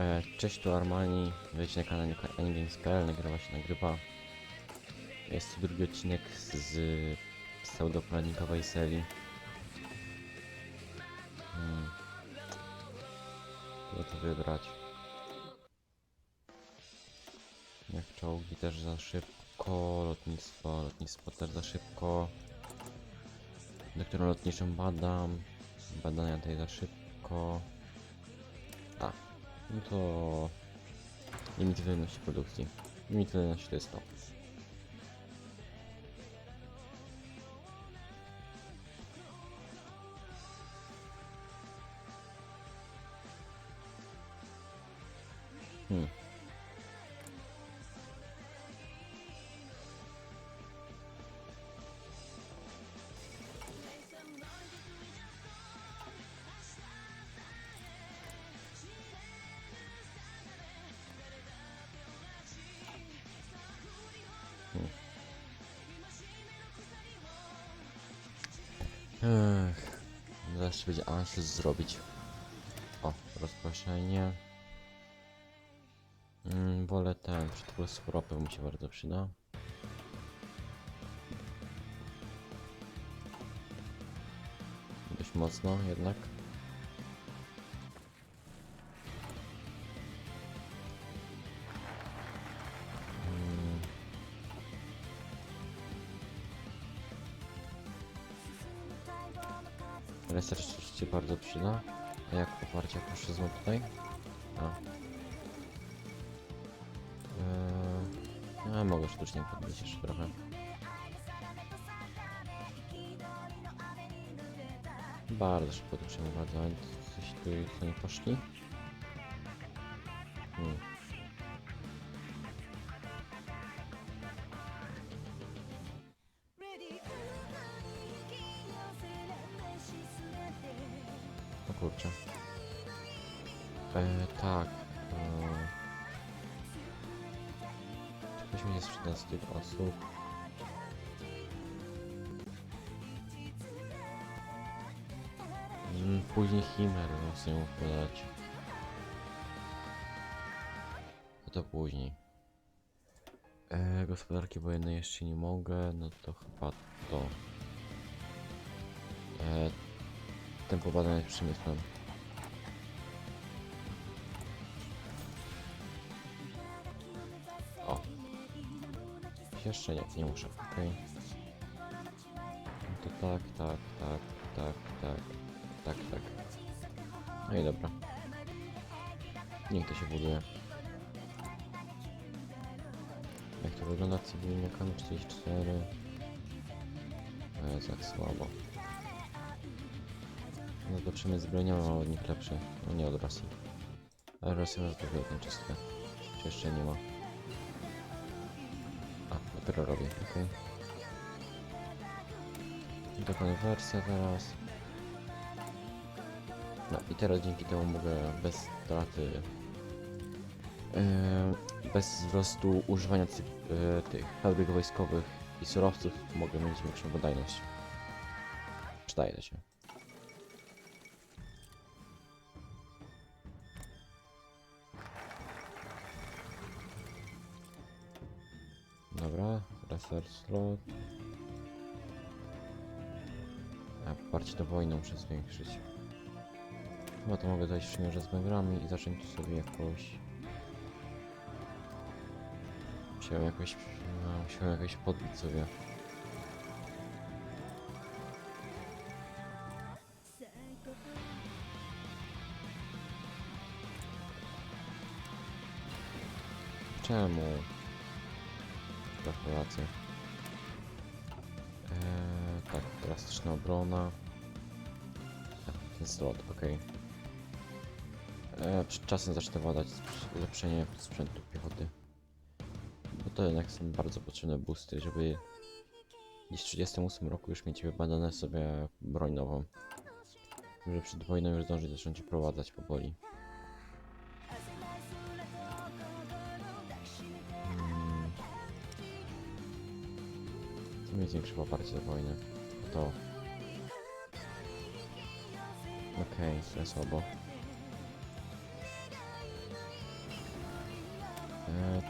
E, cześć, tu Armani. Wejdź na kanał AnyGames.pl, nagrywa się nagrywa. Jest to drugi odcinek z, pseudoplanikowej serii. Hmm. To wybrać? Jak czołgi też za szybko, lotnictwo, lotnictwo też za szybko. Doktorem lotniczym badam, badania tutaj za szybko. No to limit wydajności produkcji. Limit wydajności to jest to. Hmm. Ech, zaraz będzie anszys zrobić. O, rozproszenie. Mm, wolę ten, przetwórstwo ropy mi się bardzo przyda. Dość mocno jednak. Research się bardzo przyda. A jak oparcie faszyzmu tutaj? A. Eee, a mogę sztucznie podbić jeszcze trochę. Bardzo szybko to przeprowadzałem. Coś tu nie poszli? Tak. E, Weźmy jest 13 osób. Mm, później Himmel, no sobie mógł podać. No to później. E, gospodarki wojennej jeszcze nie mogę, no to chyba to. E, tempo badań przemysłem. Jeszcze nie, nie muszę, okej. No to tak, tak, tak, tak, tak, tak, tak. No i dobra. Niech to się buduje. Jak to wygląda cywilnie? Kamy 44. To jest jak słabo. No to przemysł zbrojeniowy ma od nich lepszy. No nie od Rosji. Ale Rosja ma to wielką czystkę. Czy jeszcze nie ma? Dopiero robię, okej. Okay. To konwersja teraz. No i teraz dzięki temu mogę bez straty, yy, bez wzrostu używania yy, tych fabryk wojskowych i surowców mogę mieć większą wydajność. Przydaje się. Dobra, research slot. A poparcie do wojny muszę zwiększyć. Chyba to mogę dać przymierze z Węgrami i zacząć sobie jakoś... Musiałem jakoś... No, musiałem jakoś podbić sobie. Czemu? Eee, tak, drastyczna obrona. Ten slot, ok. Eee, przed czasem zacznę badać ulepszenie sprzętu piechoty. Bo to jednak są bardzo potrzebne boosty, żeby gdzieś w 38 roku już mieć wybadane sobie broń nową. Żeby przed wojną już zdążyć zacząć wprowadzać powoli. Co mi zwiększy poparcie do wojny? To. Okej, okay, to słabo.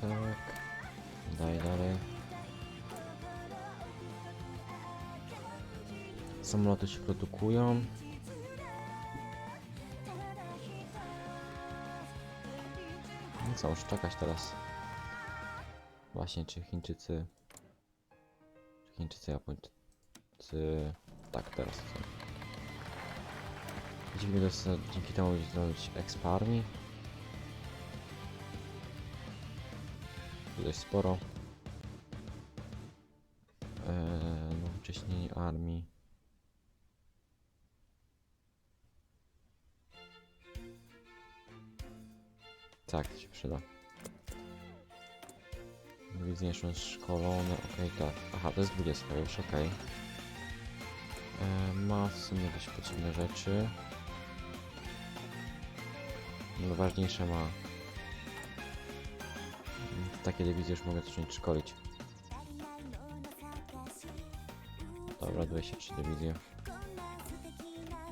Tak. Dalej, dalej. Samoloty się produkują. No co, już czekać teraz. Właśnie, czy Chińczycy... Czy Chińczycy, Japończycy... Tak, teraz. Będziemy dostać, dzięki temu zrobić Exp Army. Dość sporo. Eee, no, armii. Tak, to się przyda. Widzę jeszcze szkolone, okej, tak. Aha, to jest 20 już, okej. Eee, ma w sumie dość potrzebne rzeczy. No ważniejsze ma. W takie dywizje już mogę zacząć szkolić. Dobra, 23 dywizje.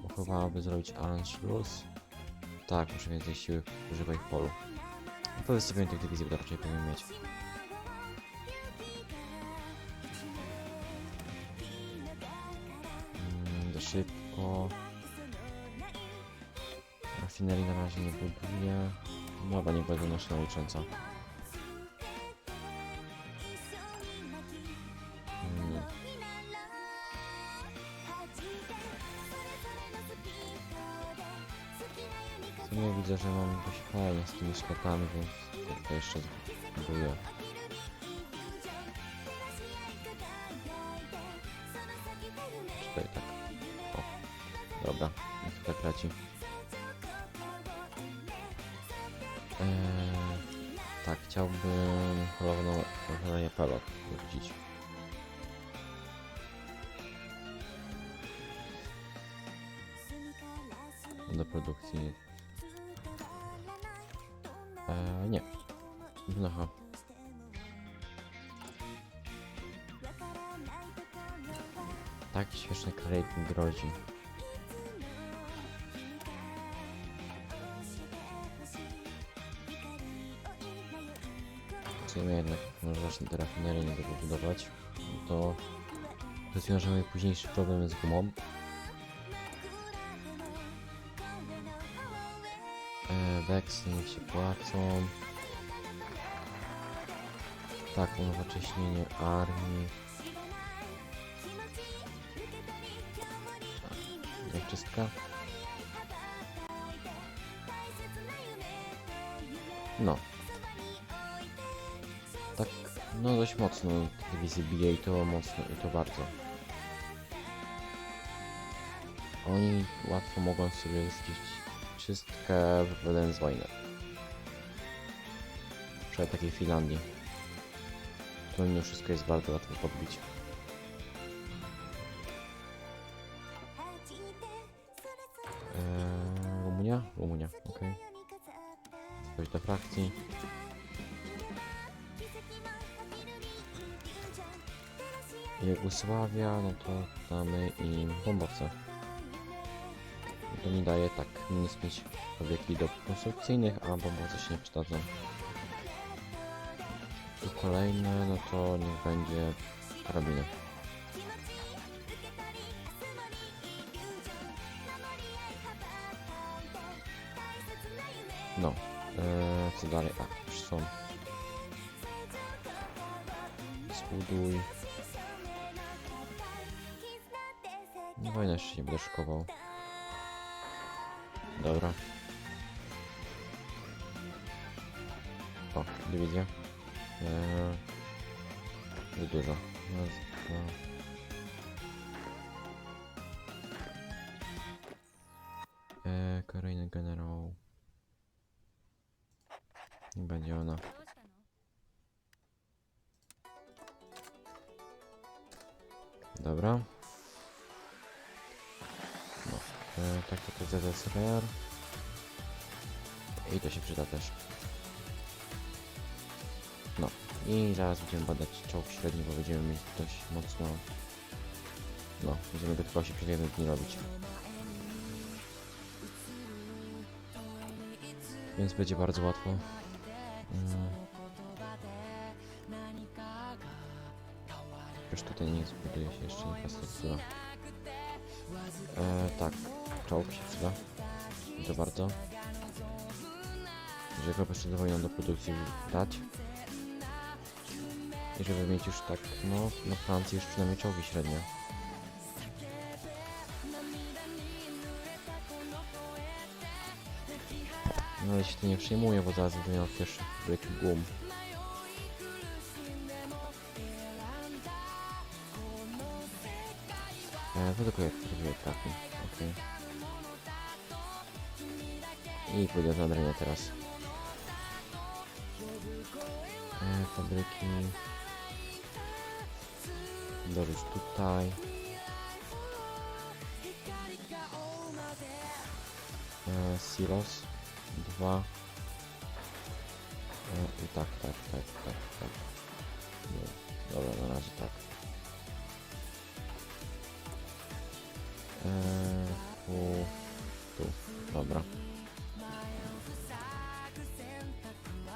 Pochowałaby zrobić Anschluss. Tak, muszę więcej siły używać w polu. No Po wystawieniu tych dywizji raczej powinien mieć. Szybko. Rafinerii na razie nie buduję. Dobra, nie będę nasza licząca. Mm. W sumie widzę, że mam dość fajnie z tymi szkatami, więc to- jeszcze zbuduję. Czekaj, tak. Dobra, niech tak leci. Eee, tak, chciałbym holowną ochronię pelot wrócić. Do produkcji. Eee, nie. Wnocha. Tak, śmieszny rating grozi. Sumie jednak może zacznę te rafinerie niedługo budować. To rozwiążemy późniejszy problem z gumą. E, weksy niech się płacą. Tak, unowocześnienie armii. Jak czystka? No. No dość mocno dywizję bije i to mocno, i to bardzo. Oni łatwo mogą sobie zwiedzić czystkę wypowiadając wojnę. Przed takiej Finlandii. To mimo wszystko jest bardzo łatwo podbić. Eee, Rumunia? Rumunia, okej. Coś do frakcji. Jugosławia, no to damy im bombowce. To mi daje tak, minus 5 obiekli do konstrukcyjnych, a bombowce się nie przydadzą. Tu kolejne, no to niech będzie karabiny. No, eee, co dalej? A, już są. Zbuduj. No wojnę jeszcze nie będę szykował. Dobra. O, dywizja. Eee, za dużo. Raz, dwa. I zaraz będziemy badać czołg średni, bo będziemy mieć dość mocno... No, będziemy go chyba się przez jeden dni robić. Więc będzie bardzo łatwo. Mm. Już tutaj nie zbuduje się jeszcze infrastruktura. E, tak, czołg się przyda. to bardzo. Jeżeli go jeszcze do wojny do produkcji dać, i żeby mieć już tak, no, na Francji już przynajmniej czołgi średnie. No ale się to nie przejmuję, bo zaraz będę miał pierwszy fabryki gum. E, wydokuję, wydokuję trafi. Okej. I pójdę za drenie teraz. E, fabryki. Dorzuć tutaj. E, silos. Dwa. E, I tak, tak, tak, tak, tak. Dobra, na razie tak. Eee, tu, tu, dobra.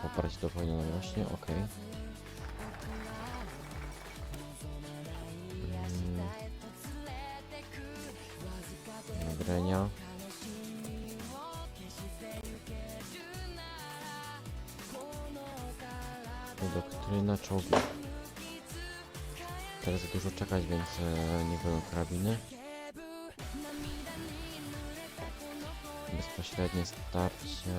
Poparcie powinno nam rośnie, ok. Mm. Więc e, nie będą karabiny. Bezpośrednie starcie.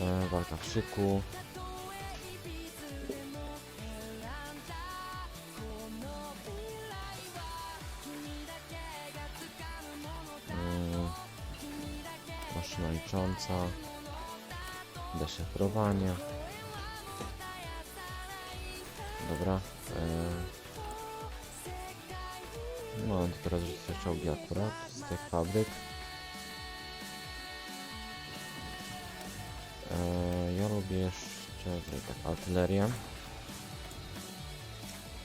E, walka w szyku. Mm, Maszyna licząca. Deszyfrowanie. Dobra. E, no to teraz rzucę czołgi akurat z tych fabryk. E, ja lubię jeszcze tak artylerię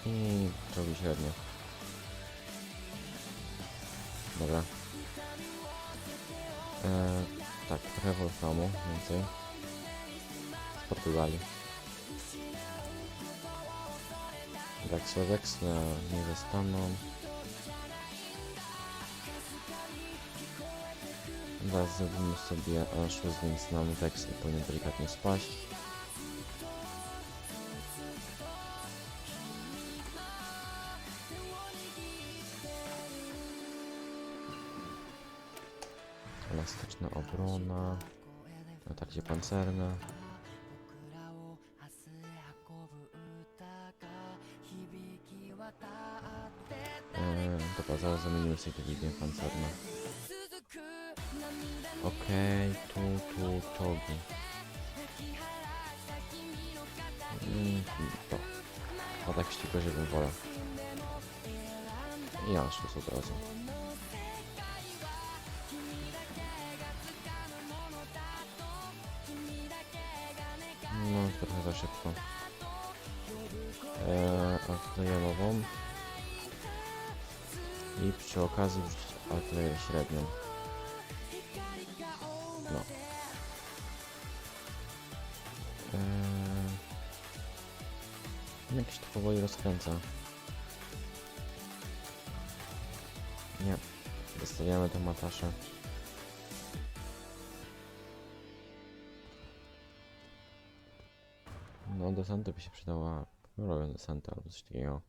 i czołgi średnie. Dobra. E, tak, trochę wolframu więcej. Z Portugalii. Tak, Slowex nie zostaną. Zaraz zrobimy sobie aż więc nam weksel powinien delikatnie spaść. Elastyczna obrona. Atakcie pancerne. Eee, dobra, zaraz zamienimy sobie te linie pancerne. Okej, tu, tu, czołgi. Mm, to. A tak ścigło, żebym wolał. I Anschluss od razu. No, trochę za szybko. Eee, artylerię nową. I przy okazji wrzucić artylerię średnią. Jakiś to powoli rozkręca. Nie. Zostawiamy to matasze. No, desanty by się przydała. Robię desanty albo coś takiego.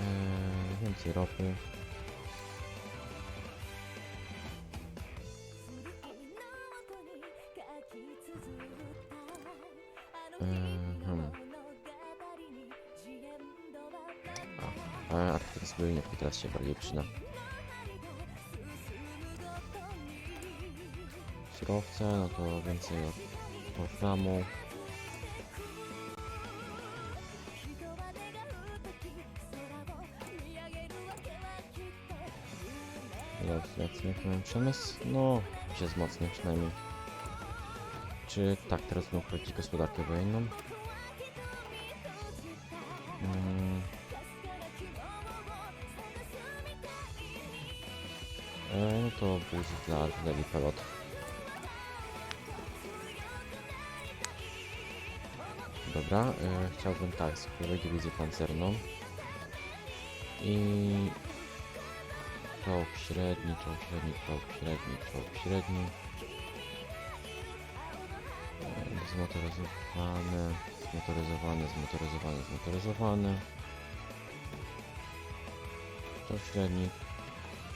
Eee, więcej ropy. Teraz się bardziej przyda. Surowce, no to więcej wolframu. Jak, jak, jak mam przemysł? No, się wzmocnię przynajmniej. Czy tak, teraz będą wchodzić gospodarkę wojenną? No to boost dla artylerii pelot. Dobra, e, chciałbym tak, skierować dywizję pancerną. I... Czołg średni, czołg średni, czołg średni, czołg średni. E, Zmotoryzowane, zmotoryzowane, zmotoryzowane, zmotoryzowane. Czołg średni.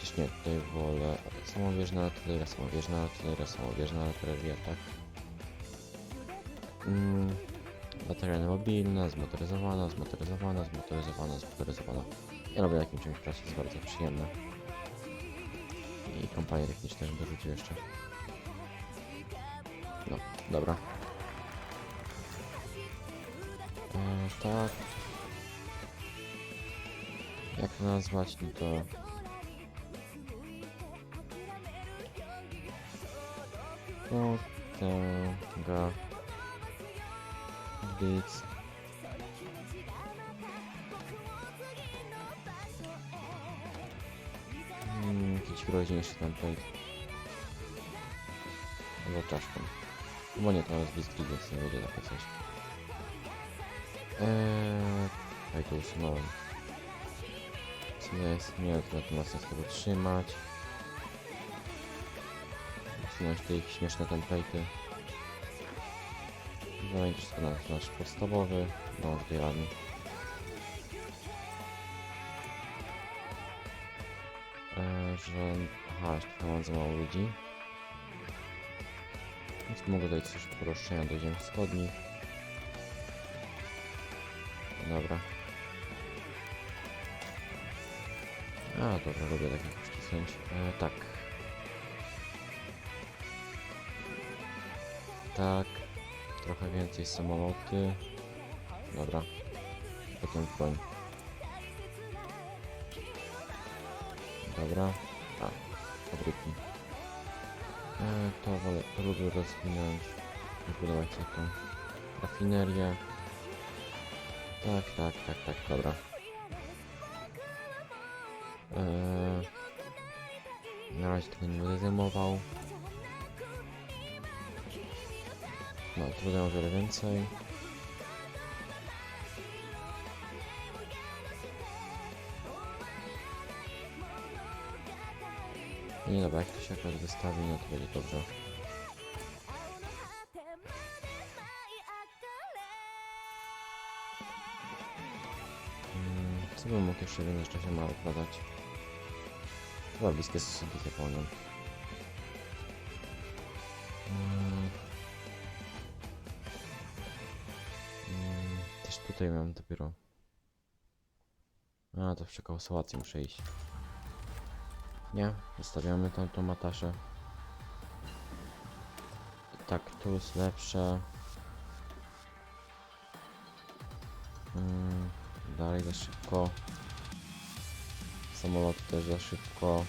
Chociaż nie, tutaj wolę samowieżna artyleria, samowieżna artyleria, samowieżna artyleria, tak. Mm, bateria mobilna, zmotoryzowana, zmotoryzowana, zmotoryzowana, zmotoryzowana. Ja lubię takim czymś pracy, jest bardzo przyjemne. I kompanie techniczne bym dorzucił jeszcze. No, dobra. E, tak. Jak to nazwać, no to... Potęga. Blitz. Hmm, jakiś groźniejszy template. Albo czaszką. Bo nie, to jest bliski, więc nie będzie takie coś. Eee, tutaj to usunąłem. Co jest? Nie, to chcę tego trzymać. Usunąć te ich śmieszne template'y. No i wszystko nasz, nasz podstawowy. No, ładnie. Eee, że... Aha, jeszcze mam za mało ludzi. Więc mogę dać coś poroszczenia do ziem wschodnich. Dobra. A, dobra, lubię takich przycisnąć. E, tak. Tak. Trochę więcej samoloty. Dobra. Potem broń. Dobra. A, fabryki. E, to wolę, lubię rozwinąć. Budować sobie tą rafinerię. Tak, tak, tak, tak, dobra. Eee, na razie tego nie będę zajmował. No, będę o wiele więcej. Nie dobra, jak to się akurat wystawi, no to będzie dobrze. Mm, Co bym mógł jeszcze w międzyczasie ma układać? Chyba bliskie stosunki z Japonią. Mm. Tutaj mam dopiero... A, to w Czechosłowacji muszę iść. Nie, zostawiamy tam tą mataszę. Tak, tu jest lepsze. Mm, dalej za szybko. Samolot też za szybko.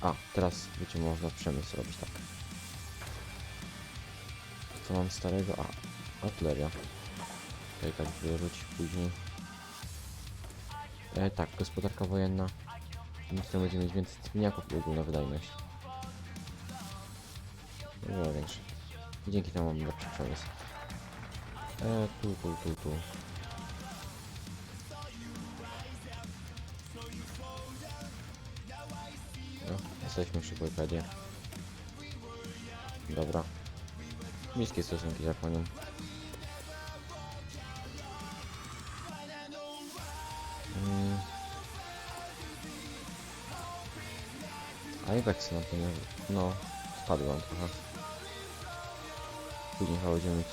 A, teraz wiecie, można przemysł robić tak. Co mam starego? A, artyleria. Tutaj tak wyrzucić później. E, tak, gospodarka wojenna. Dzięki temu będziemy mieć więcej cywilniaków i ogólna wydajność. Była większa. I dzięki temu mamy lepszy przemysł. E, tu, tu, tu, tu. No, jesteśmy przy Wikipedia. Dobra. Bliskie stosunki z Japonią. A i tak na to nie... No, spadłam trochę. Później chyba będziemy mieć...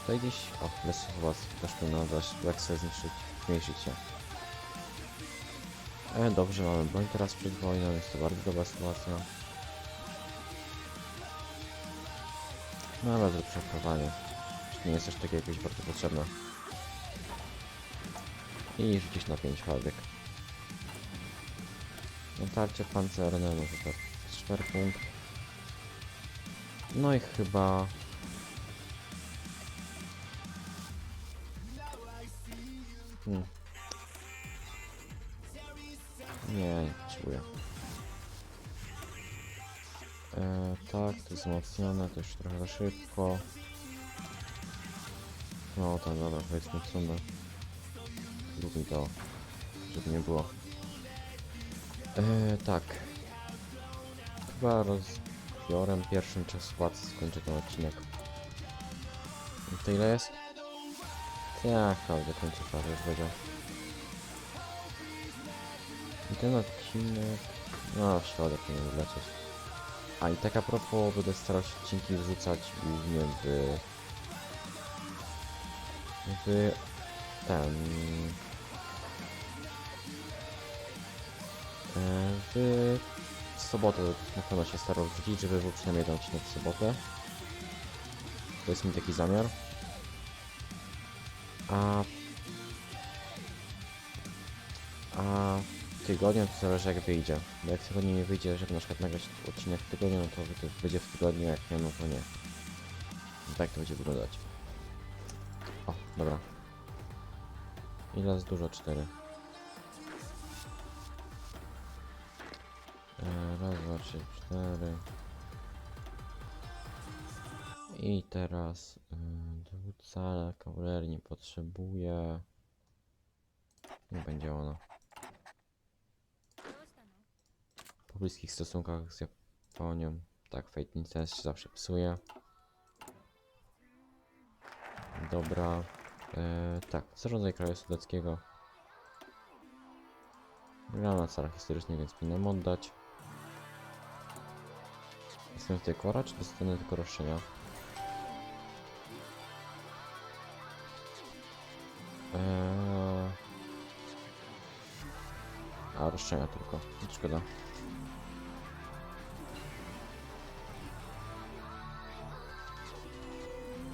Tutaj gdzieś... O, bez was też powinno dać Weksę zniszczyć, zmniejszyć się. E, dobrze, mamy broń teraz przed wojną, jest to bardzo dobra sytuacja. No ale to przeprawanie. Nie jest aż takie jakieś bardzo potrzebne. I rzucić na 5 fabryk. Natarcie pancerne, może to jest szwerpunkt. No i chyba... Hmm. Nie, nie potrzebuję. E, tak, to wzmocnione, to już trochę za szybko. No tam, dobra, powiedzmy co my. Zrób mi to, żeby nie było. E, tak. Chyba rozbiorem pierwszym czas władz skończę ten odcinek. I to ile jest? Tak, ale do końca prawie już będzie. I ten odcinek... No, w środek nie wiem lecieć. A i tak a propos, będę starał się odcinki wrzucać głównie w... w... ten... Y, w sobotę na pewno się starał wrzucić, żeby był przynajmniej jeden odcinek w sobotę. To jest mi taki zamiar. A... A tygodniu to zależy jak wyjdzie. Bo jak tygodniu nie wyjdzie, żeby na przykład nagrać odcinek w tygodniu, no to będzie w tygodniu, jak nie, no to nie. I tak to będzie wyglądać. O, dobra. Ile z dużo? Cztery. Raz, dwa, trzy, cztery. I teraz y, dowódca kawalerii nie potrzebuje. Nie będzie ona. Po bliskich stosunkach z Japonią. Tak, Fate Princess się zawsze psuje. Dobra. E, tak, zarządzaj kraju sudeckiego. Gra na celach historycznych, więc powinienem oddać. Jestem tutaj kora, czy dostanę tylko roszczenia? Eee... A, roszczenia tylko. Szkoda.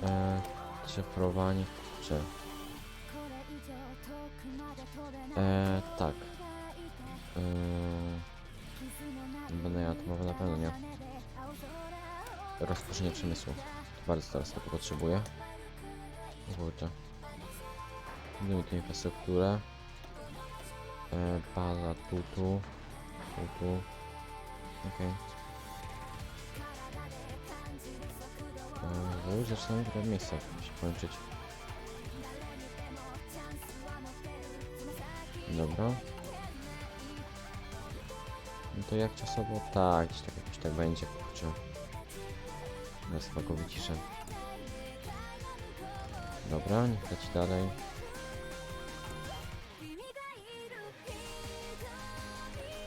Eee, szyfrowanie, czy... Eee, tak. Eee, będę ja atomowy na pewno nie. Rozpoczęcie przemysłu. Bardzo teraz tego potrzebuję. Kurczę. Mieć tu infrastrukturę. E, baza tu, tu. Tu, tu. Okej. Okay. E, już zaczynamy trochę miejsca się kończyć. Dobra. No to jak czasowo? Tak, gdzieś tak jakoś tak będzie. Teraz go wyciszę. Dobra, niech leci dalej.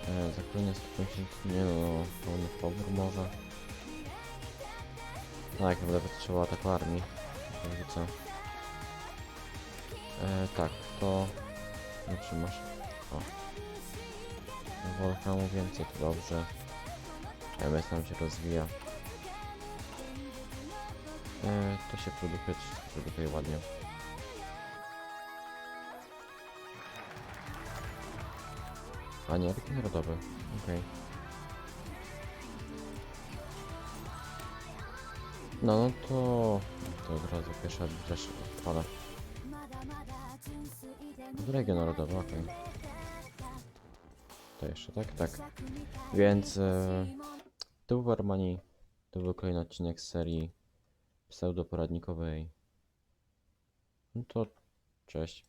E, Zaklenie 150, nie no, pełny pobór może. Tak, będę potrzebował ataku armii. Co? E, tak, to... Nie trzymasz. O. Wolframu więcej, to dobrze. MS nam się rozwija. E, to się produkuje, produkuje ładnie. A nie, taki narodowy. Okej. No, no to... To od razu pierwsza też odpada. Region narodowy, okej. To jeszcze, tak? Tak. Więc... E, to był Armani. To był kolejny odcinek serii pseudoporadnikowej. No to... Cześć.